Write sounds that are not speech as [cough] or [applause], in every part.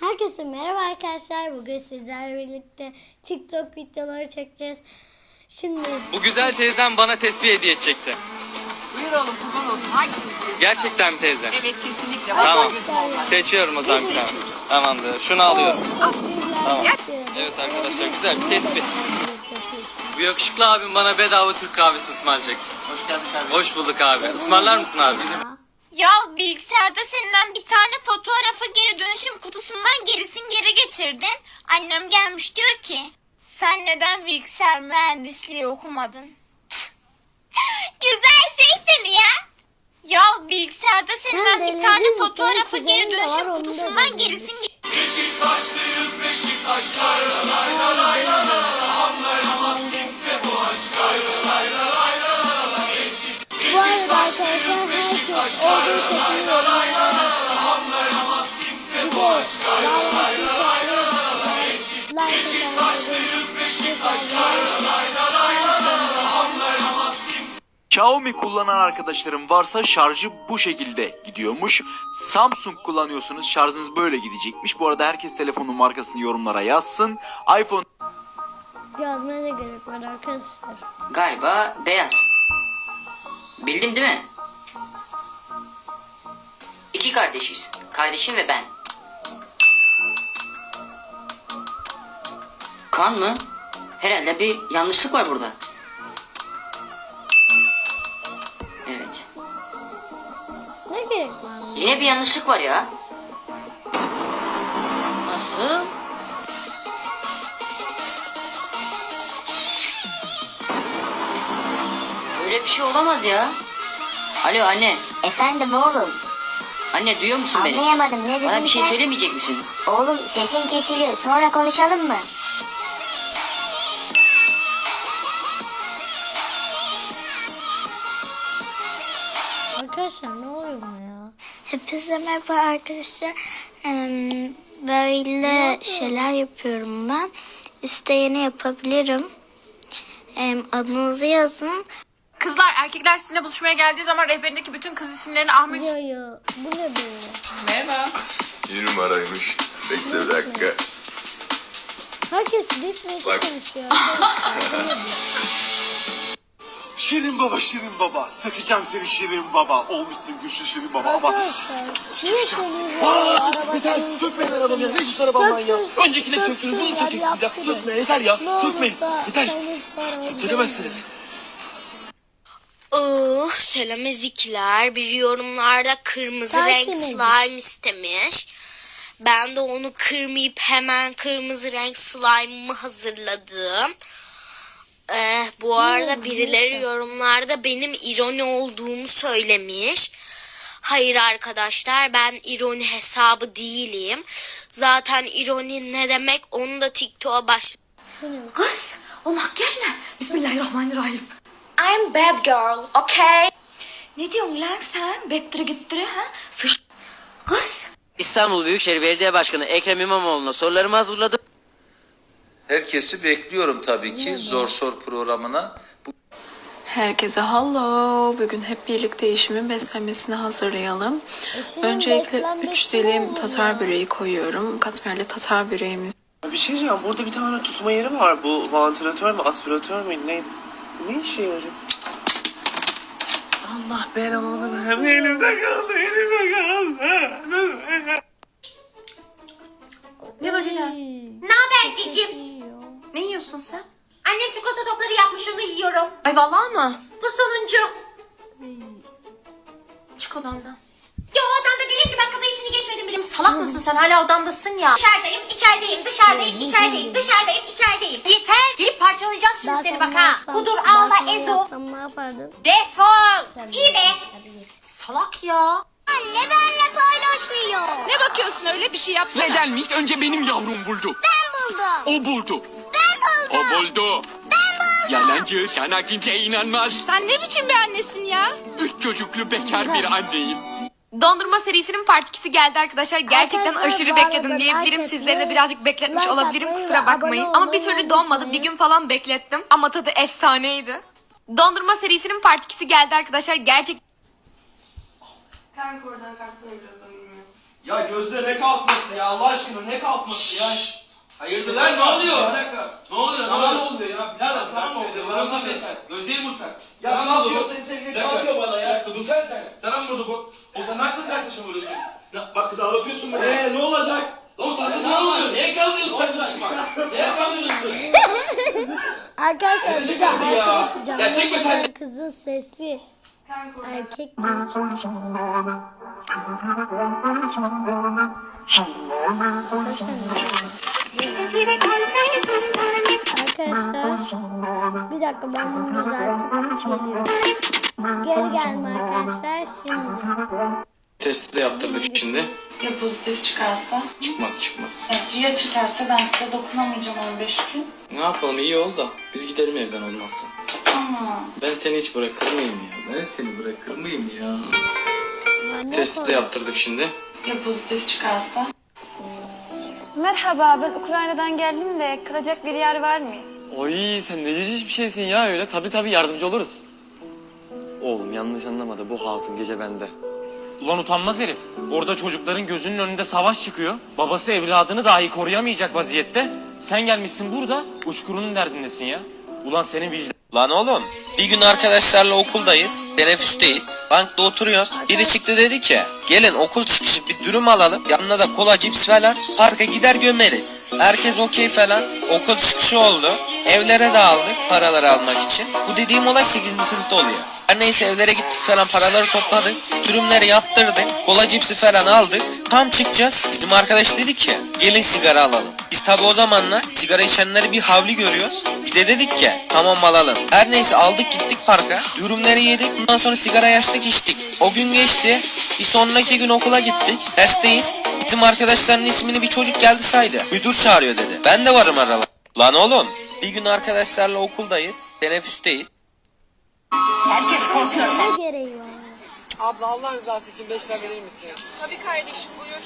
Herkese merhaba arkadaşlar. Bugün sizlerle birlikte TikTok videoları çekeceğiz. Şimdi Bu güzel teyzem bana tesbih hediye edecekti. Buyur oğlum kurban olsun. Hangisini istiyorsun? Gerçekten mi teyze? Evet kesinlikle. Tamam. Gözüm olmaz. Seçiyorum o zaman bir tane. Tamamdır. Şunu alıyorum. şey. Evet arkadaşlar güzel bir tesbih. Bu yakışıklı abim bana bedava Türk kahvesi ısmarlayacaktı. Hoş geldin kardeşim. Hoş bulduk abi. Ismarlar mısın abi? Ya bilgisayarda senden bir tane fotoğrafı geri dönüşüm kutusundan gerisin geri getirdin. Annem gelmiş diyor ki sen neden bilgisayar mühendisliği okumadın? Güzel şey seni ya. Ya bilgisayarda senden Sen bir tane fotoğrafı geri kuzenin de var, dönüşüm onu da kutusundan delirdin. gerisin ge- Bu Bir de Xiaomi kullanan arkadaşlarım varsa şarjı bu şekilde gidiyormuş. Samsung kullanıyorsunuz şarjınız böyle gidecekmiş. Bu arada herkes telefonun markasını yorumlara yazsın. iPhone Yazmaya gerek var arkadaşlar. Galiba beyaz. Bildin değil mi? İki kardeşiz. Kardeşim ve ben. Kan mı? Herhalde bir yanlışlık var burada. Evet. Ne gerek var? Yine bir yanlışlık var ya. Nasıl? Öyle bir şey olamaz ya. Alo anne. Efendim oğlum. Anne duyuyor musun beni? Anlayamadım ne dedin Bana bir şey sen? söylemeyecek misin? Oğlum sesin kesiliyor. Sonra konuşalım mı? Arkadaşlar ne oluyor buna ya? Hepinize merhaba arkadaşlar. Böyle şeyler yapıyorum ben. İsteyeni yapabilirim. Adınızı yazın. Kızlar erkekler sizinle buluşmaya geldiği zaman rehberindeki bütün kız isimlerini Ahmet Yo yo. Bu ne böyle? Merhaba. Bir numaraymış. Bekle bir dakika. Herkes bitmeye Bak. çalışıyor. [laughs] Şirin baba Şirin baba. Sıkacağım seni Şirin baba. Olmuşsun güçlü Şirin baba ama Arkadaşlar niye seni. araba yeter senin tutmayın arabamı ya ne güzel arabam lan ya. Söktürsün, öncekine söktürün bunu söktürsün, sökeceksiniz ya yaptırın. tutmayın yeter ya. Ne tutmayın. Olursa yeter. senin paranı Oh, selam ezikler. Bir yorumlarda kırmızı Ben renk slime istemiş. Ben de onu kırmayıp hemen kırmızı renk slime'ımı hazırladım. Eh, bu arada birileri yorumlarda benim ironi olduğumu söylemiş. Hayır arkadaşlar ben ironi hesabı değilim. Zaten ironi ne demek onu da TikTok'a baş Kız o makyaj ne? Bismillahirrahmanirrahim. I'm bad girl, okay? Ne diyorsun lan sen? Bettire gittire ha? Sıç... Kız. İstanbul Büyükşehir Belediye Başkanı Ekrem İmamoğlu'na sorularımı hazırladım. Herkesi bekliyorum tabii ki Zor Sor programına. Bu Herkese hello. Bugün hep birlikte eşimin beslenmesini hazırlayalım. Eşinin Öncelikle beslenmesi 3 ne dilim tatar böreği koyuyorum. Katmerli tatar böreğimiz Bir şey diyeceğim burada bir tane tutma yeri var bu vantilatör mü aspiratör mü ne ne işe yarıyor Allah belanı verme elimde kaldı elimde kaldı Ne böyle ya? Ne haber cicim? Ne yiyorsun sen? Annem çikolata topları yapmış onu yiyorum. Ay vallahi mı? Bu sonuncu. Çık odamdan. Ya o odamda değilim ki ben kapı işini geçmedim bile. Salak mısın sen? Hala odamdasın ya. Dışarıdayım, içerideyim, dışarıdayım, içerideyim, dışarıdayım, içerideyim. Yeter. Gelip parçalayacağım şimdi Ben seni sana bak ha. yapsam- Kudur ben ağla sana Yapardın? Defol. İyi be. Salak ya. Anne benimle paylaşmıyor. Ne bakıyorsun öyle bir şey yapsana. Nedenmiş? Önce benim yavrum buldu. Ben buldum. O buldu. Ben buldum. O buldu. Yalancı sana kimse inanmaz. Sen ne biçim bir annesin ya? Üç çocuklu bekar bir anneyim. Dondurma serisinin part 2'si geldi arkadaşlar. Gerçekten Arkadaşlar, aşırı bu bekledim diyebilirim. like Sizleri de atmayı, birazcık bekletmiş like olabilirim. atmayı Kusura bakmayın. Ama bir türlü donmadı. Bir unutmayın. gün falan beklettim. Ama tadı efsaneydi. Dondurma serisinin part 2'si geldi arkadaşlar. Gerçek Kanka oradan kalksana biraz. Ya Gözde ne kalkması ya Allah aşkına ne kalkması ya? Hayırdır lan ne oluyor? Bir dakika. Ne oluyor? Sana ne oluyor ya? Birader sana ne oluyor? Bana ne oluyor? sen. Gözdeyi vursak. Ya kalkıyor senin sevgilin kalkıyor bana ya. Dur sen sen. Sana mı vurdu bu? O sen haklı kardeşim vuruyorsun. Bak kızı ağlatıyorsun beni. Eee ne olacak? Oğlum sen sana ne oluyor? Niye kaldırıyorsun kardeşim? Niye kaldırıyorsun? Arkadaşlar bir de şakası ya? arka yapacağım. Ya çekme sen. Kızın sesi. Erkek mi? Arkadaşlar bir dakika ben bunu düzeltip geliyorum. Geri gelme arkadaşlar şimdi. Testi de yaptırdık şimdi. Ya pozitif çıkarsa? Çıkmaz çıkmaz. Evet, ya çıkarsa ben size dokunamayacağım 15 gün. Ne yapalım iyi ol da biz gidelim evden olmazsa. Tamam. Ben seni hiç bırakır mıyım ya? Ben seni bırakır mıyım ya? Testi de yaptırdık şimdi. Ya pozitif çıkarsa? Merhaba ben Ukrayna'dan geldim de kalacak bir yer var mı? Oy sen ne cücüş bir şeysin ya öyle. Tabi tabi yardımcı oluruz. Oğlum yanlış anlamadı bu hatun gece bende. Ulan utanmaz herif. Orada çocukların gözünün önünde savaş çıkıyor. Babası evladını dahi koruyamayacak vaziyette. Sen gelmişsin burada uçkurunun derdindesin ya. Ulan senin vicdan... Lan oğlum bir gün arkadaşlarla okuldayız. Teneffüsteyiz. Bankta oturuyoruz. Biri çıktı dedi ki gelin okul çıkışı bir dürüm alalım. Yanına da kola cips falan. Parka gider gömeriz. Herkes okey falan. Okul çıkışı oldu. Evlere dağıldık paraları almak için. Bu dediğim olay 8. sınıfta oluyor. Her neyse evlere gittik falan paraları topladık. Dürümleri yaptırdık. Kola cipsi falan aldık. Tam çıkacağız. Bizim arkadaş dedi ki gelin sigara alalım. Biz tabi o zamanlar sigara içenleri bir havli görüyoruz. Biz de dedik ki tamam alalım. Her neyse aldık gittik parka. Dürümleri yedik. Bundan sonra sigara yaştık içtik. O gün geçti. Bir sonraki gün okula gittik. Dersteyiz. Bizim arkadaşların ismini bir çocuk geldi saydı. Müdür çağırıyor dedi. Ben de varım aralar. Lan oğlum. Bir gün arkadaşlarla okuldayız. Teneffüsteyiz. Herkes korkuyor Ne gereği var? Abla Allah rızası için 5 lira verir misin? Tabii kardeşim buyur.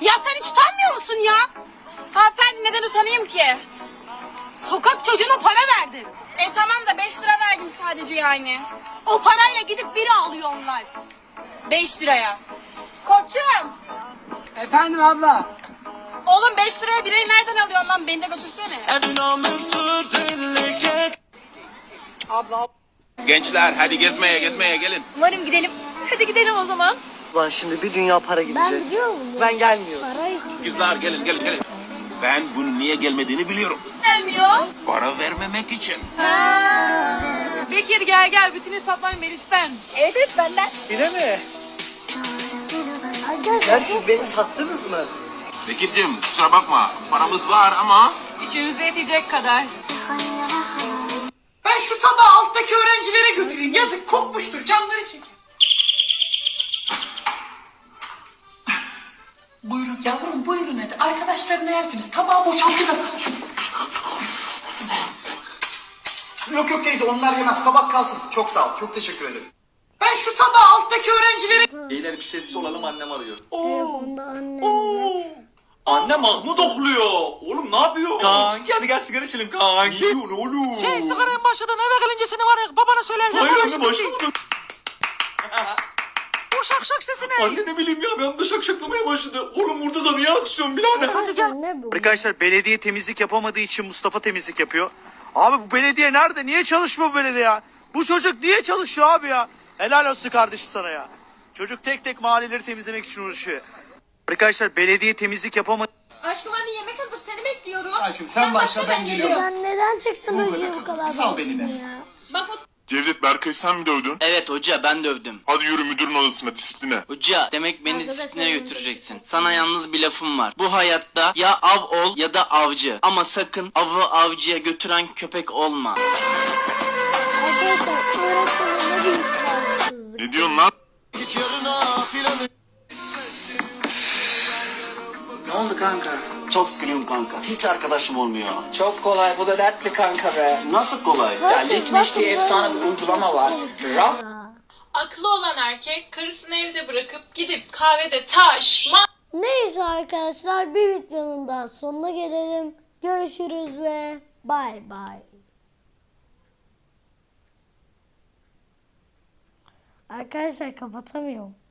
Ya sen hiç utanmıyor musun ya? Hanımefendi neden utanayım ki? Sokak çocuğuna para verdim. E tamam da 5 lira verdim sadece yani. O parayla gidip biri alıyor onlar. 5 liraya. Koçum. Efendim abla. Oğlum 5 liraya bireyi nereden alıyorsun lan? Beni de götürsene. Abla Gençler hadi gezmeye gezmeye gelin. Umarım gidelim. Hadi gidelim o zaman. Lan şimdi bir dünya para Ben gidecek. Ben gelmiyorum. Para için. Kızlar gelin gelin gelin. Ben bunun niye gelmediğini biliyorum. Gelmiyor. Para vermemek için. Bekir gel gel bütün hesaplar Melis'ten. Evet evet benden. Yine mi? Arkadaşlar siz beni sattınız mı? Bekir'cim kusura bakma paramız var ama İçinize yetecek kadar. ben şu tabağı alttaki öğrencilere götüreyim. Yazık kokmuştur canları çekin. Yavrum buyurun hadi. Arkadaşlarına yersiniz. Tabağı boşaltın. Yok yok teyze onlar yemez. Tabak kalsın. Çok sağ ol. Çok teşekkür ederiz. Ben şu tabağı alttaki öğrencilere... Beyler bir sessiz olalım annem arıyor. telefonda annemle. Anne Mahmut okluyor. Oğlum ne yapıyor? Kanki hadi gel sigara içelim kanki. Ne oluyor oğlum? Şey sigaraya başladın eve gelince seni var ya babana söyleyeceğim. Hayır anne başlamadım. [laughs] O şak şak sesi ne? Anne ne bileyim ya ben de şakşaklamaya başladı. Oğlum burada sana niye alkışlıyorsun birader? Arkadaşlar ne bu? Arkadaşlar belediye temizlik yapamadığı için Mustafa temizlik yapıyor. Abi bu belediye nerede? Niye çalışmıyor bu belediye ya? Bu çocuk niye çalışıyor abi ya? Helal olsun kardeşim sana ya. Çocuk tek tek mahalleleri temizlemek için uğraşıyor. Arkadaşlar belediye temizlik yapamadı. Aşkım hadi yemek hazır seni bekliyorum. Aşkım sen başla ben geliyorum. Sen neden teknolojiye bu kadar Sal beni de. ya? Bak o Cevdet Berkay sen mi dövdün? Evet hoca ben dövdüm. Hadi yürü müdürün odasına disipline. Hoca demek beni Arkadaşlar, disipline götüreceksin. Sana yalnız bir lafım var. Bu hayatta ya av ol ya da avcı. Ama sakın avı avcıya götüren köpek olma. Arkadaşlar büyük. Ne diyorsun lan? Ne oldu kanka? Çok sıkılıyorum kanka. Hiç arkadaşım olmuyor. Çok kolay bu da dertli kanka be. Nasıl kolay? Ya Litmiş diye efsane bir uygulama var. Rast aklı olan erkek karısını evde bırakıp gidip kahvede taş, ma Neyse arkadaşlar bir videonun daha sonuna gelelim. Görüşürüz ve bay bay. Arkadaşlar kapatamıyorum.